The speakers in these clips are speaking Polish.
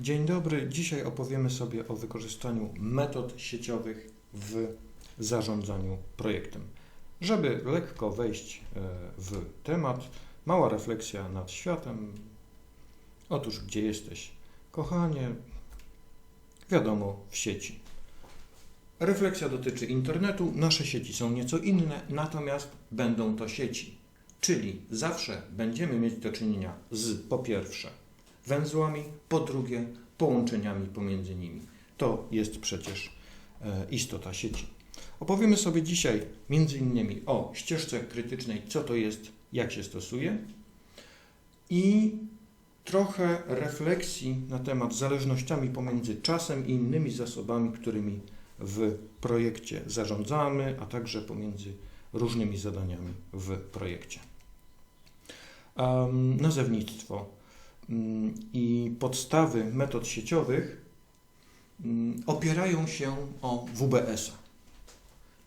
Dzień dobry. Dzisiaj opowiemy sobie o wykorzystaniu metod sieciowych w zarządzaniu projektem. Żeby lekko wejść e, w temat, mała refleksja nad światem. Otóż, gdzie jesteś? Kochanie, wiadomo, w sieci. Refleksja dotyczy internetu. Nasze sieci są nieco inne, natomiast będą to sieci. Czyli zawsze będziemy mieć do czynienia z, po pierwsze, węzłami, po drugie połączeniami pomiędzy nimi. To jest przecież e, istota sieci. Opowiemy sobie dzisiaj między innymi o ścieżce krytycznej, co to jest, jak się stosuje i trochę refleksji na temat zależnościami pomiędzy czasem i innymi zasobami, którymi w projekcie zarządzamy, a także pomiędzy różnymi zadaniami w projekcie. Um, nazewnictwo i podstawy metod sieciowych um, opierają się o WBS-a.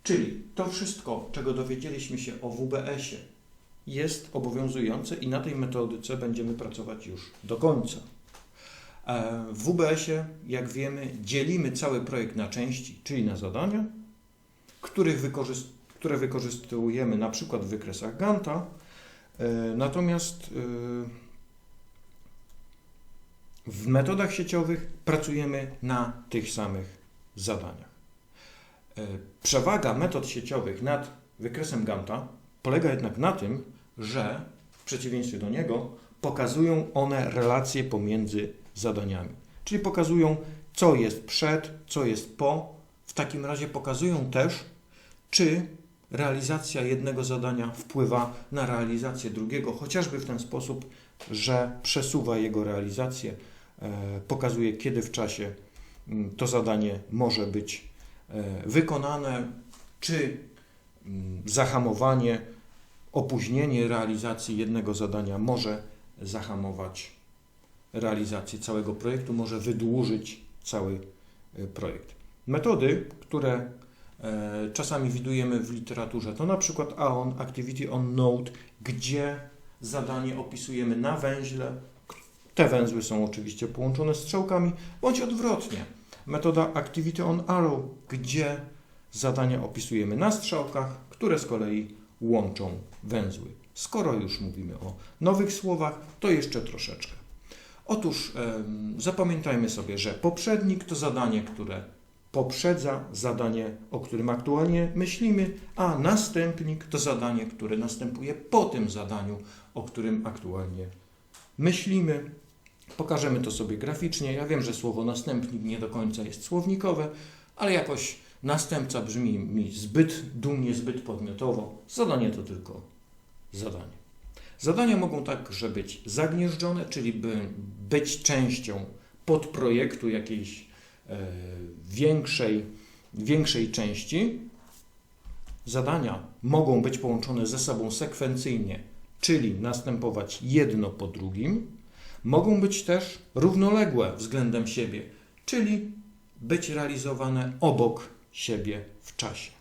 Czyli to wszystko, czego dowiedzieliśmy się o WBS-ie, jest obowiązujące i na tej metodyce będziemy pracować już do końca. E, w WBS-ie, jak wiemy, dzielimy cały projekt na części, czyli na zadania, których które wykorzystujemy na przykład w wykresach Ganta, e, natomiast e, w metodach sieciowych pracujemy na tych samych zadaniach. Przewaga metod sieciowych nad wykresem Ganta polega jednak na tym, że w przeciwieństwie do niego pokazują one relacje pomiędzy zadaniami. Czyli pokazują, co jest przed, co jest po. W takim razie pokazują też, czy realizacja jednego zadania wpływa na realizację drugiego, chociażby w ten sposób, że przesuwa jego realizację, e, pokazuje, kiedy w czasie mm, to zadanie może być e, wykonane, czy mm, zahamowanie, opóźnienie realizacji jednego zadania może zahamować realizację całego projektu, może wydłużyć cały e, projekt. Metody, które e, czasami widujemy w literaturze, to na przykład AON, Activity on Node, gdzie zadanie opisujemy na węźle. Te węzły są oczywiście połączone strzałkami, bądź odwrotnie. Metoda Activity on Arrow, gdzie zadania opisujemy na strzałkach, które z kolei łączą węzły. Skoro już mówimy o nowych słowach, to jeszcze troszeczkę. Otóż zapamiętajmy sobie, że poprzednik to zadanie, które poprzedza zadanie, o którym aktualnie myślimy, a następnik to zadanie, które następuje po tym zadaniu, o którym aktualnie myślimy. Pokażemy to sobie graficznie. Ja wiem, że słowo następnik nie do końca jest słownikowe, ale jakoś następca brzmi mi zbyt dumnie, zbyt podmiotowo. Zadanie to tylko zadanie. Zadania mogą także być zagnieżdżone, czyli by być częścią podprojektu jakiejś e, większej, większej części. Zadania mogą być połączone ze sobą sekwencyjnie, czyli następować jedno po drugim. Mogą być też równoległe względem siebie, czyli być realizowane obok siebie w czasie.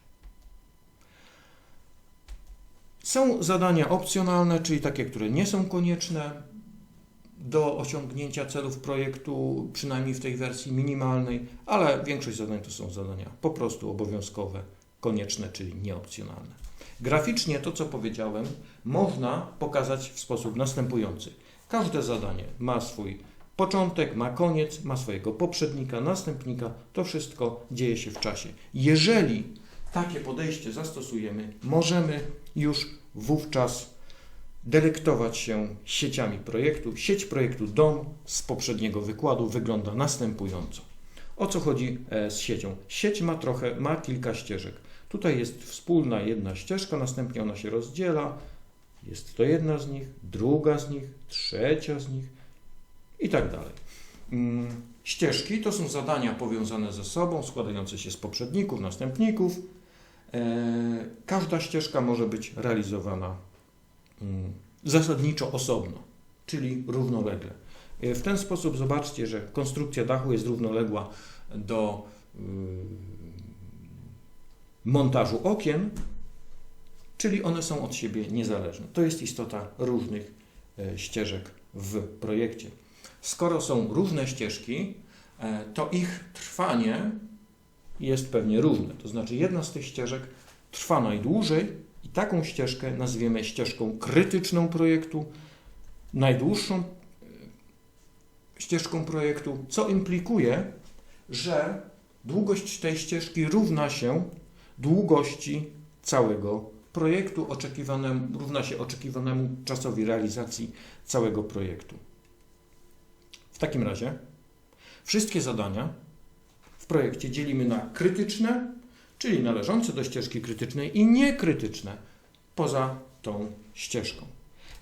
Są zadania opcjonalne, czyli takie, które nie są konieczne do osiągnięcia celów projektu, przynajmniej w tej wersji minimalnej, ale większość zadań to są zadania po prostu obowiązkowe, konieczne, czyli nieopcjonalne. Graficznie to, co powiedziałem, można pokazać w sposób następujący. Każde zadanie ma swój początek, ma koniec, ma swojego poprzednika, następnika. To wszystko dzieje się w czasie. Jeżeli takie podejście zastosujemy, możemy już wówczas delektować się sieciami projektu. Sieć projektu DOM z poprzedniego wykładu wygląda następująco. O co chodzi e, z siecią? Sieć ma trochę, ma kilka ścieżek. Tutaj jest wspólna jedna ścieżka, następnie ona się rozdziela. Jest to jedna z nich, druga z nich, trzecia z nich i tak dalej. Mm, ścieżki to są zadania powiązane ze sobą, składające się z poprzedników, następników, E, każda ścieżka może być realizowana mm, zasadniczo osobno, czyli równolegle. E, w ten sposób zobaczcie, że konstrukcja dachu jest równoległa do mm, montażu okien, czyli one są od siebie niezależne. To jest istota różnych e, ścieżek w projekcie. Skoro są różne ścieżki, e, to ich trwanie jest pewnie różne. To znaczy, jedna z tych ścieżek trwa najdłużej i taką ścieżkę nazwiemy ścieżką krytyczną projektu, najdłuższą e, ścieżką projektu, co implikuje, że długość tej ścieżki równa się długości całego projektu, oczekiwanemu, równa się oczekiwanemu czasowi realizacji całego projektu. W takim razie wszystkie zadania w projekcie dzielimy na krytyczne, czyli należące do ścieżki krytycznej i niekrytyczne poza tą ścieżką.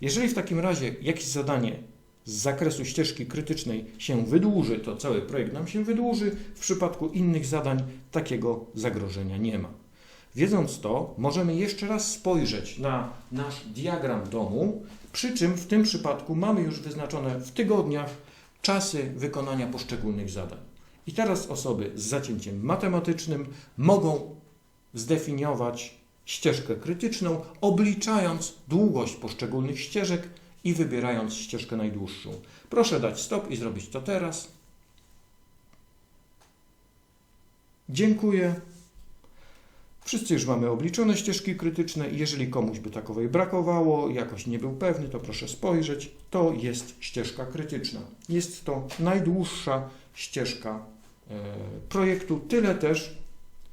Jeżeli w takim razie jakieś zadanie z zakresu ścieżki krytycznej się wydłuży, to cały projekt nam się wydłuży. W przypadku innych zadań takiego zagrożenia nie ma. Wiedząc to, możemy jeszcze raz spojrzeć na nasz diagram domu, przy czym w tym przypadku mamy już wyznaczone w tygodniach czasy wykonania poszczególnych zadań. I teraz osoby z zacięciem matematycznym mogą zdefiniować ścieżkę krytyczną, obliczając długość poszczególnych ścieżek i wybierając ścieżkę najdłuższą. Proszę dać stop i zrobić to teraz. Dziękuję. Wszyscy już mamy obliczone ścieżki krytyczne jeżeli komuś by takowej brakowało, jakoś nie był pewny, to proszę spojrzeć. To jest ścieżka krytyczna. Jest to najdłuższa ścieżka e, projektu. Tyle też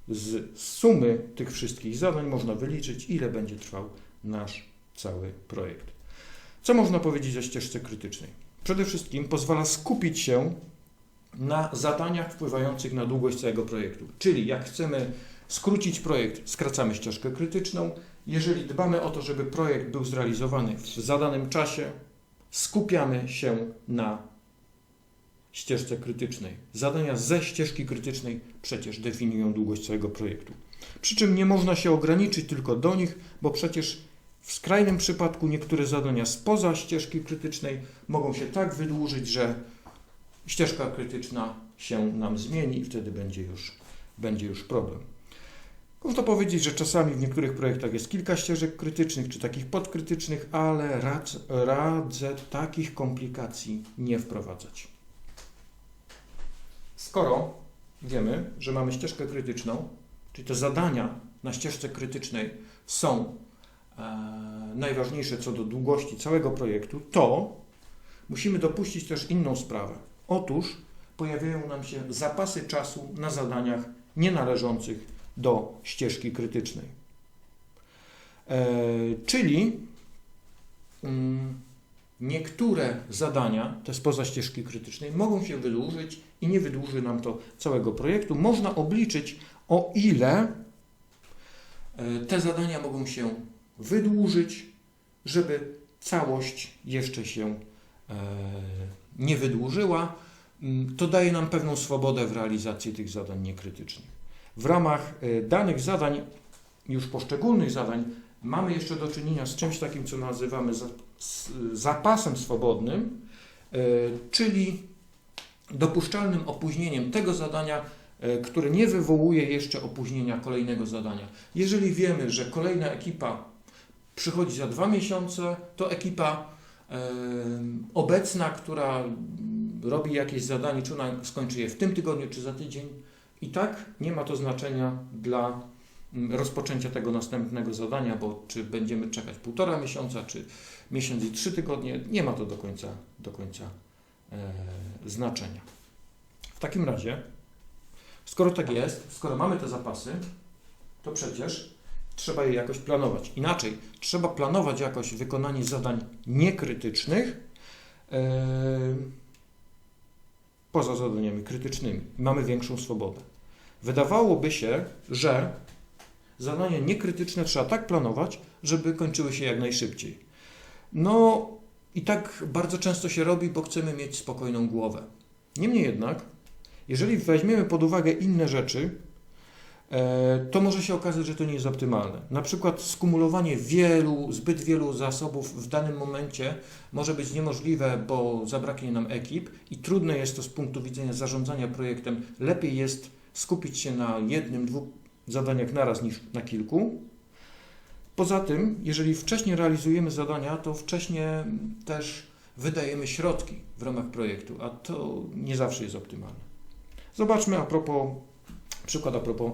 z sumy tych wszystkich zadań można wyliczyć, ile będzie trwał nasz cały projekt. Co można powiedzieć o ścieżce krytycznej? Przede wszystkim pozwala skupić się na zadaniach wpływających na długość całego projektu. Czyli jak chcemy skrócić projekt, skracamy ścieżkę krytyczną. Jeżeli dbamy o to, żeby projekt był zrealizowany w zadanym czasie, skupiamy się na ścieżce krytycznej. Zadania ze ścieżki krytycznej przecież definiują długość całego projektu. Przy czym nie można się ograniczyć tylko do nich, bo przecież w skrajnym przypadku niektóre zadania spoza ścieżki krytycznej mogą się tak wydłużyć, że ścieżka krytyczna się nam zmieni i wtedy będzie już, będzie już problem. Można powiedzieć, że czasami w niektórych projektach jest kilka ścieżek krytycznych czy takich podkrytycznych, ale radzę, radzę takich komplikacji nie wprowadzać. Skoro wiemy, że mamy ścieżkę krytyczną, czyli te zadania na ścieżce krytycznej są e, najważniejsze co do długości całego projektu, to musimy dopuścić też inną sprawę. Otóż pojawiają nam się zapasy czasu na zadaniach nienależących do ścieżki krytycznej. E, czyli mm, niektóre zadania, te spoza ścieżki krytycznej, mogą się wydłużyć i nie wydłuży nam to całego projektu. Można obliczyć, o ile e, te zadania mogą się wydłużyć, żeby całość jeszcze się e, nie wydłużyła. Mm, to daje nam pewną swobodę w realizacji tych zadań niekrytycznych. W ramach e, danych zadań, już poszczególnych zadań, mamy jeszcze do czynienia z czymś takim, co nazywamy zapasem swobodnym, e, czyli dopuszczalnym opóźnieniem tego zadania, e, które nie wywołuje jeszcze opóźnienia kolejnego zadania. Jeżeli wiemy, że kolejna ekipa przychodzi za dwa miesiące, to ekipa obecna, która robi jakieś zadanie, czy ona skończy je w tym tygodniu, czy za tydzień, i tak nie ma to znaczenia dla mm, rozpoczęcia tego następnego zadania, bo czy będziemy czekać półtora miesiąca, czy miesiąc i trzy tygodnie, nie ma to do końca, do końca e, znaczenia. W takim razie, skoro tak jest, skoro mamy te zapasy, to przecież trzeba je jakoś planować. Inaczej, trzeba planować jakoś wykonanie zadań niekrytycznych, e, poza zadaniami krytycznymi. Mamy większą swobodę. Wydawałoby się, że zadania niekrytyczne trzeba tak planować, żeby kończyły się jak najszybciej. No i tak bardzo często się robi, bo chcemy mieć spokojną głowę. Niemniej jednak, jeżeli weźmiemy pod uwagę inne rzeczy, to może się okazać, że to nie jest optymalne. Na przykład skumulowanie wielu, zbyt wielu zasobów w danym momencie może być niemożliwe, bo zabraknie nam ekip i trudne jest to z punktu widzenia zarządzania projektem. Lepiej jest skupić się na jednym, dwóch zadaniach naraz niż na kilku. Poza tym, jeżeli wcześniej realizujemy zadania, to wcześniej też wydajemy środki w ramach projektu, a to nie zawsze jest optymalne. Zobaczmy a propos, przykład a propos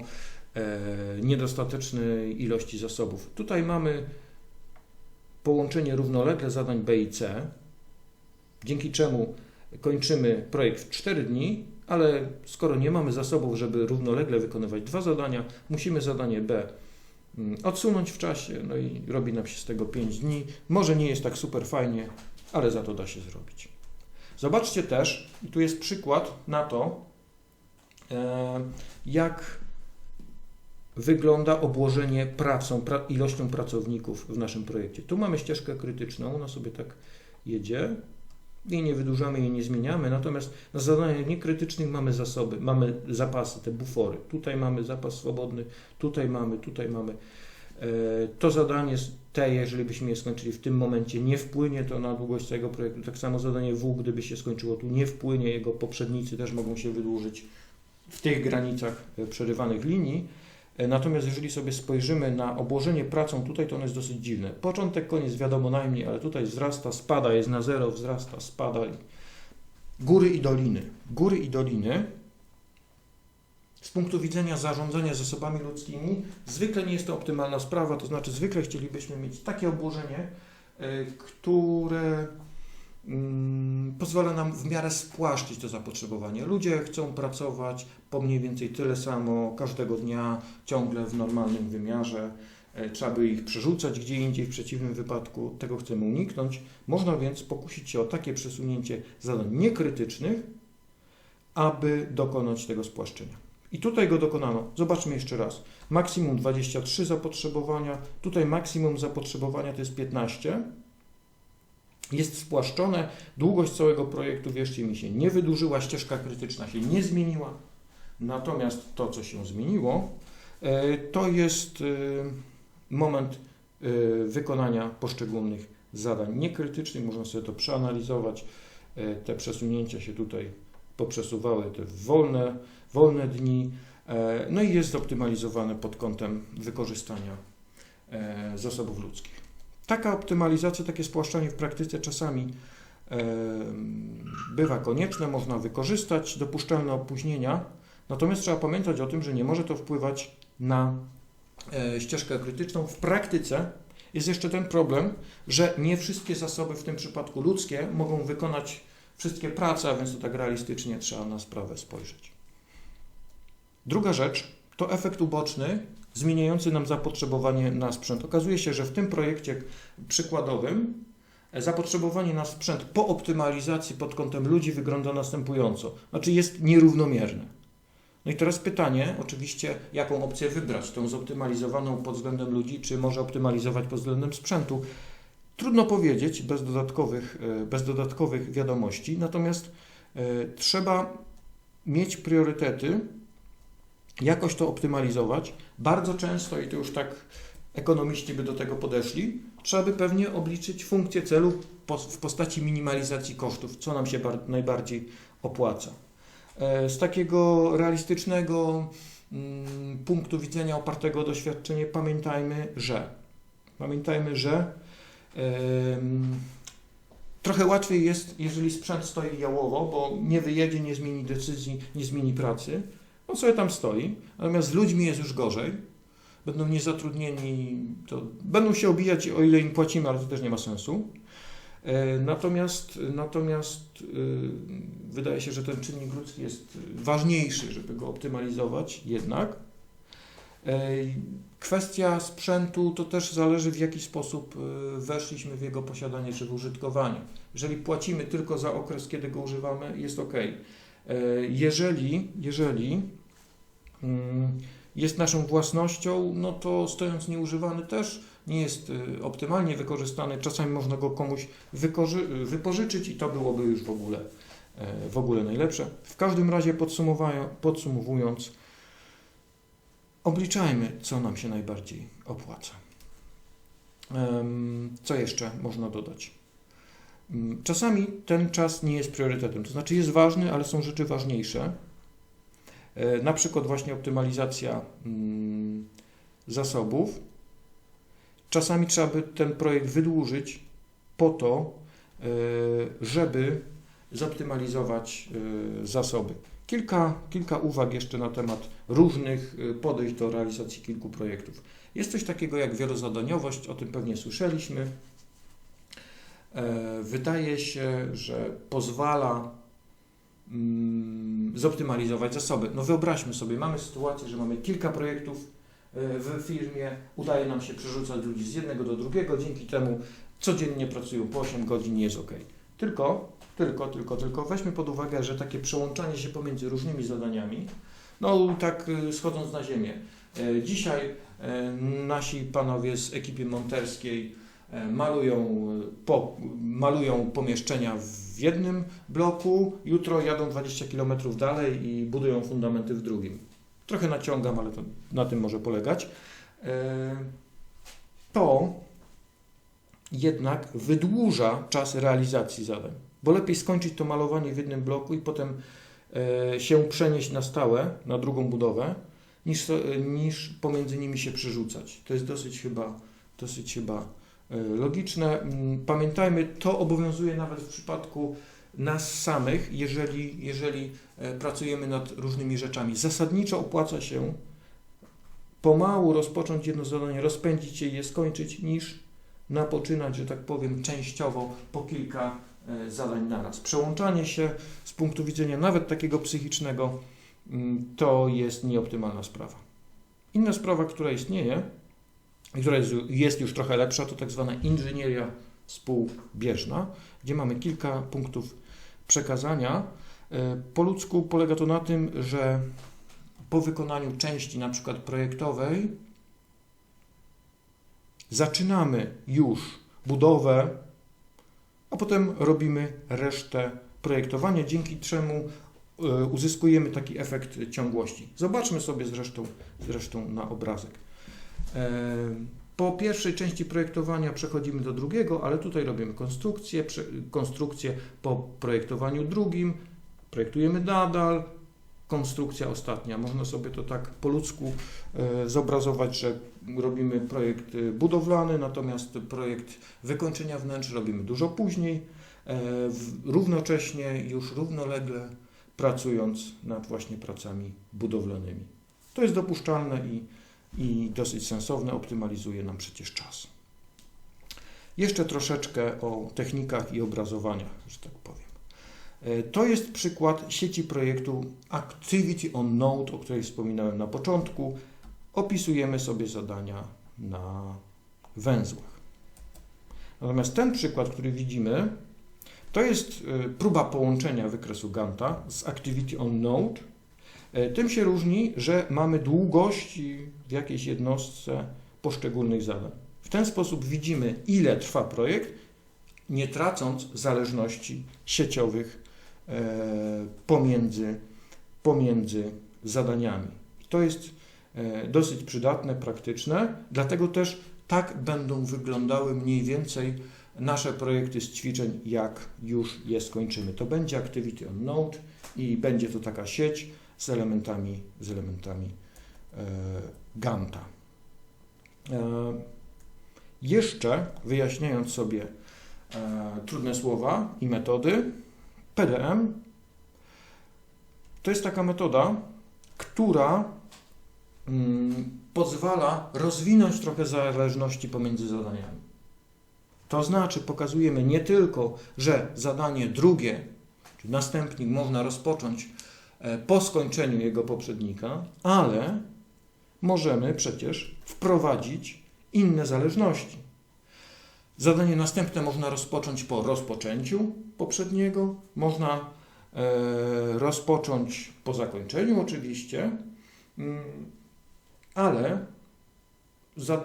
e, niedostatecznej ilości zasobów. Tutaj mamy połączenie równolegle zadań B i C, dzięki czemu kończymy projekt w 4 dni, ale skoro nie mamy zasobów, żeby równolegle wykonywać dwa zadania, musimy zadanie B mm, odsunąć w czasie, no i robi nam się z tego 5 dni. Może nie jest tak super fajnie, ale za to da się zrobić. Zobaczcie też, i tu jest przykład na to, jak wygląda obłożenie pracą, pra, ilością pracowników w naszym projekcie. Tu mamy ścieżkę krytyczną, ona sobie tak jedzie, jej nie wydłużamy, jej nie zmieniamy, natomiast na zadaniach niekrytycznych mamy zasoby, mamy zapasy, te bufory. Tutaj mamy zapas swobodny, tutaj mamy, tutaj mamy. E, to zadanie te, jeżeli byśmy je skończyli w tym momencie, nie wpłynie to na długość całego projektu. Tak samo zadanie W, gdyby się skończyło tu, nie wpłynie, jego poprzednicy też mogą się wydłużyć w tych granicach e, przerywanych linii. E, natomiast jeżeli sobie spojrzymy na obłożenie pracą tutaj, to ono jest dosyć dziwne. Początek, koniec wiadomo najmniej, ale tutaj wzrasta, spada, jest na zero, wzrasta, spada. Góry i doliny. Góry i doliny z punktu widzenia zarządzania zasobami ludzkimi zwykle nie jest to optymalna sprawa, to znaczy zwykle chcielibyśmy mieć takie obłożenie, e, które pozwala nam w miarę spłaszczyć to zapotrzebowanie. Ludzie chcą pracować po mniej więcej tyle samo każdego dnia, ciągle w normalnym wymiarze. E, trzeba by ich przerzucać gdzie indziej, w przeciwnym wypadku tego chcemy uniknąć. Można więc pokusić się o takie przesunięcie zadań niekrytycznych, aby dokonać tego spłaszczenia. I tutaj go dokonano. Zobaczmy jeszcze raz. Maksimum 23 zapotrzebowania, tutaj maksimum zapotrzebowania to jest 15. Jest spłaszczone, długość całego projektu, wierzcie mi się, nie wydłużyła, ścieżka krytyczna się nie zmieniła. Natomiast to, co się zmieniło, e, to jest e, moment e, wykonania poszczególnych zadań niekrytycznych. Można sobie to przeanalizować. Te przesunięcia się tutaj poprzesuwały, te wolne wolne dni, no i jest zoptymalizowane pod kątem wykorzystania zasobów ludzkich. Taka optymalizacja, takie spłaszczanie w praktyce czasami e, bywa konieczne, można wykorzystać dopuszczalne opóźnienia, natomiast trzeba pamiętać o tym, że nie może to wpływać na ścieżkę krytyczną. W praktyce jest jeszcze ten problem, że nie wszystkie zasoby, w tym przypadku ludzkie, mogą wykonać wszystkie prace, a więc to tak realistycznie trzeba na sprawę spojrzeć. Druga rzecz to efekt uboczny zmieniający nam zapotrzebowanie na sprzęt. Okazuje się, że w tym projekcie przykładowym e, zapotrzebowanie na sprzęt po optymalizacji pod kątem ludzi wygląda następująco. Znaczy jest nierównomierne. No i teraz pytanie, oczywiście, jaką opcję wybrać? Tą zoptymalizowaną pod względem ludzi, czy może optymalizować pod względem sprzętu? Trudno powiedzieć bez dodatkowych, e, bez dodatkowych wiadomości, natomiast y, trzeba mieć priorytety jakoś to optymalizować. Bardzo często, i to już tak ekonomiści by do tego podeszli, trzeba by pewnie obliczyć funkcję celu w postaci minimalizacji kosztów, co nam się najbardziej opłaca. E, z takiego realistycznego mm, punktu widzenia opartego o doświadczenie pamiętajmy, że pamiętajmy, że trochę łatwiej jest, jeżeli sprzęt stoi jałowo, bo nie wyjedzie, nie zmieni decyzji, nie zmieni pracy, on sobie tam stoi, natomiast z ludźmi jest już gorzej. Będą niezatrudnieni, to będą się obijać o ile im płacimy, ale to też nie ma sensu. E, natomiast, natomiast e, wydaje się, że ten czynnik ludzki jest ważniejszy, żeby go optymalizować jednak. E, kwestia sprzętu to też zależy w jaki sposób weszliśmy w jego posiadanie czy w użytkowanie. Jeżeli płacimy tylko za okres, kiedy go używamy, jest ok. Jeżeli, jeżeli mm, jest naszą własnością, no to stojąc nieużywany też nie jest y, optymalnie wykorzystany. Czasami można go komuś wypożyczyć i to byłoby już w ogóle, e, w ogóle najlepsze. W każdym razie podsumowując, obliczajmy, co nam się najbardziej opłaca. Co jeszcze można dodać? Mm, czasami ten czas nie jest priorytetem, to znaczy jest ważny, ale są rzeczy ważniejsze. E, na przykład właśnie optymalizacja mm, zasobów. Czasami trzeba by ten projekt wydłużyć po to, żeby zoptymalizować zasoby. Kilka, kilka uwag jeszcze na temat różnych podejść do realizacji kilku projektów. Jest coś takiego jak wielozadaniowość, o tym pewnie słyszeliśmy. Wydaje się, że pozwala mm, zoptymalizować zasoby. No wyobraźmy sobie, mamy sytuację, że mamy kilka projektów w firmie, udaje nam się przerzucać ludzi z jednego do drugiego, dzięki temu codziennie pracują po 8 godzin jest ok. Tylko, tylko, tylko, tylko weźmy pod uwagę, że takie przełączanie się pomiędzy różnymi zadaniami, no tak y, schodząc na ziemię. E, dzisiaj e, nasi panowie z ekipy monterskiej e, malują, po, malują pomieszczenia w jednym bloku, jutro jadą 20 km dalej i budują fundamenty w drugim. Trochę naciągam, ale to na tym może polegać. To jednak wydłuża czas realizacji zadań, bo lepiej skończyć to malowanie w jednym bloku i potem e, się przenieść na stałe, na drugą budowę, niż, niż pomiędzy nimi się przerzucać. To jest dosyć chyba, dosyć chyba e, logiczne. Mm, pamiętajmy, to obowiązuje nawet w przypadku nas samych, jeżeli, jeżeli e, pracujemy nad różnymi rzeczami. Zasadniczo opłaca się pomału rozpocząć jedno zadanie, rozpędzić je je skończyć, niż napoczynać, że tak powiem, częściowo po kilka e, zadań naraz. Przełączanie się z punktu widzenia nawet takiego psychicznego mm, to jest nieoptymalna sprawa. Inna sprawa, która istnieje która jest, jest już trochę lepsza, to tak zwana inżynieria współbieżna, gdzie mamy kilka punktów przekazania. E, po ludzku polega to na tym, że po wykonaniu części na przykład projektowej zaczynamy już budowę, a potem robimy resztę projektowania, dzięki czemu e, uzyskujemy taki efekt ciągłości. Zobaczmy sobie zresztą, zresztą na obrazek. E, po pierwszej części projektowania przechodzimy do drugiego, ale tutaj robimy konstrukcję, konstrukcję po projektowaniu drugim, projektujemy nadal, konstrukcja ostatnia. Można sobie to tak po ludzku e, zobrazować, że robimy projekt e, budowlany, natomiast projekt wykończenia wnętrz robimy dużo później, równocześnie, już równolegle pracując nad właśnie pracami budowlanymi. To jest dopuszczalne i, i dosyć sensowne, optymalizuje nam przecież czas. Jeszcze troszeczkę o technikach i obrazowaniach, że tak powiem. E, to jest przykład sieci projektu Activity on Node, o której wspominałem na początku. Opisujemy sobie zadania na węzłach. Natomiast ten przykład, który widzimy, to jest e, próba połączenia wykresu Ganta z Activity on Node. E, tym się różni, że mamy długość w jakiejś jednostce poszczególnych zadań. W ten sposób widzimy, ile trwa projekt, nie tracąc zależności sieciowych E, pomiędzy, pomiędzy zadaniami. To jest e, dosyć przydatne, praktyczne, dlatego też tak będą wyglądały mniej więcej nasze projekty z ćwiczeń, jak już je skończymy. To będzie Activity on Node i będzie to taka sieć z elementami, z elementami e, Ganta. E, jeszcze wyjaśniając sobie e, trudne słowa i metody, PDM to jest taka metoda, która mm, pozwala rozwinąć trochę zależności pomiędzy zadaniami. To znaczy, pokazujemy nie tylko, że zadanie drugie, czy następnik można rozpocząć po skończeniu jego poprzednika, ale możemy przecież wprowadzić inne zależności. Zadanie następne można rozpocząć po rozpoczęciu poprzedniego, można e, rozpocząć po zakończeniu oczywiście, mm, ale za,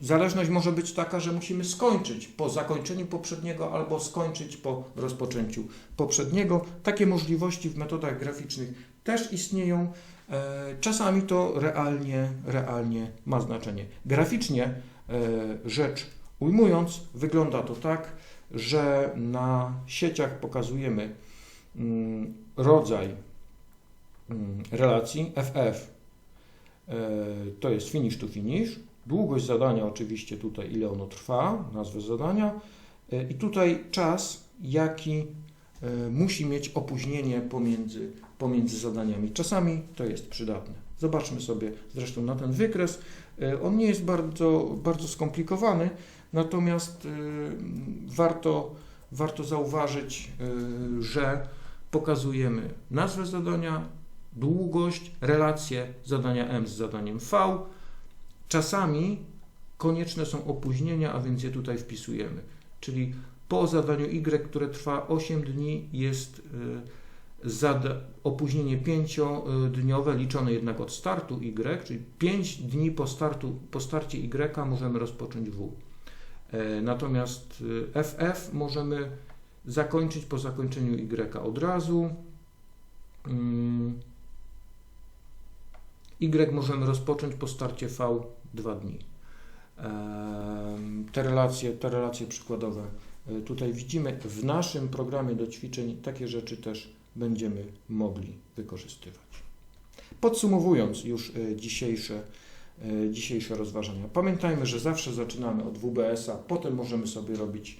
zależność może być taka, że musimy skończyć po zakończeniu poprzedniego albo skończyć po rozpoczęciu poprzedniego. Takie możliwości w metodach graficznych też istnieją. E, czasami to realnie, realnie ma znaczenie. Graficznie e, rzecz Ujmując, wygląda to tak, że na sieciach pokazujemy mm, rodzaj mm, relacji FF. E, to jest finish to finish. Długość zadania, oczywiście tutaj, ile ono trwa, nazwę zadania E, I tutaj czas, jaki e, musi mieć opóźnienie pomiędzy, pomiędzy zadaniami. Czasami to jest przydatne. Zobaczmy sobie zresztą na ten wykres. E, On nie jest bardzo, bardzo skomplikowany, natomiast warto, warto zauważyć, że pokazujemy nazwę zadania, długość, relację zadania M z zadaniem V. Czasami konieczne są opóźnienia, a więc je tutaj wpisujemy. Czyli po zadaniu Y, które trwa 8 dni, jest y, opóźnienie 5-dniowe, liczone jednak od startu Y, czyli 5 dni po, startu, po starcie Y możemy rozpocząć W. E, Natomiast y, FF możemy zakończyć po zakończeniu Y od razu. Y możemy rozpocząć po starcie V 2 dni. Te relacje, te relacje przykładowe e, tutaj widzimy. W naszym programie do ćwiczeń takie rzeczy też będziemy mogli wykorzystywać. Podsumowując już e, dzisiejsze, e, dzisiejsze rozważania, pamiętajmy, że zawsze zaczynamy od WBS-a, potem możemy sobie robić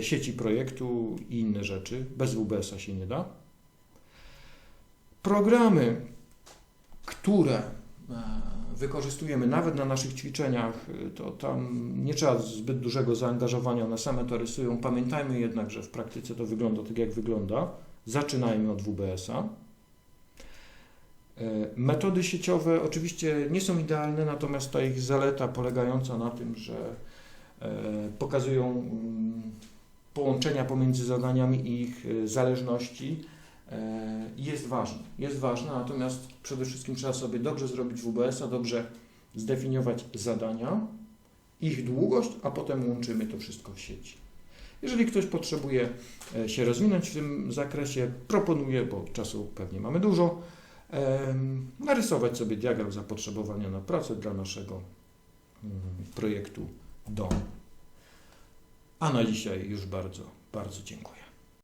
sieci projektu i inne rzeczy. Bez WBS-a się nie da. Programy, które e, wykorzystujemy nawet na naszych ćwiczeniach, e, to tam nie trzeba zbyt dużego zaangażowania, one same to rysują. Pamiętajmy jednak, że w praktyce to wygląda tak, jak wygląda. Zaczynajmy od WBS-a. E, Metody sieciowe oczywiście nie są idealne, natomiast ta ich zaleta polegająca na tym, że pokazują mm, połączenia pomiędzy zadaniami i ich zależności, jest ważna. Jest ważna, natomiast przede wszystkim trzeba sobie dobrze zrobić WBS-a, dobrze zdefiniować zadania, ich długość, a potem łączymy to wszystko w sieci. Jeżeli ktoś potrzebuje e, się rozwinąć w tym zakresie, proponuję, bo czasu pewnie mamy dużo, narysować sobie diagram zapotrzebowania na pracę dla naszego mm, projektu DOM. A na dzisiaj już bardzo, bardzo dziękuję.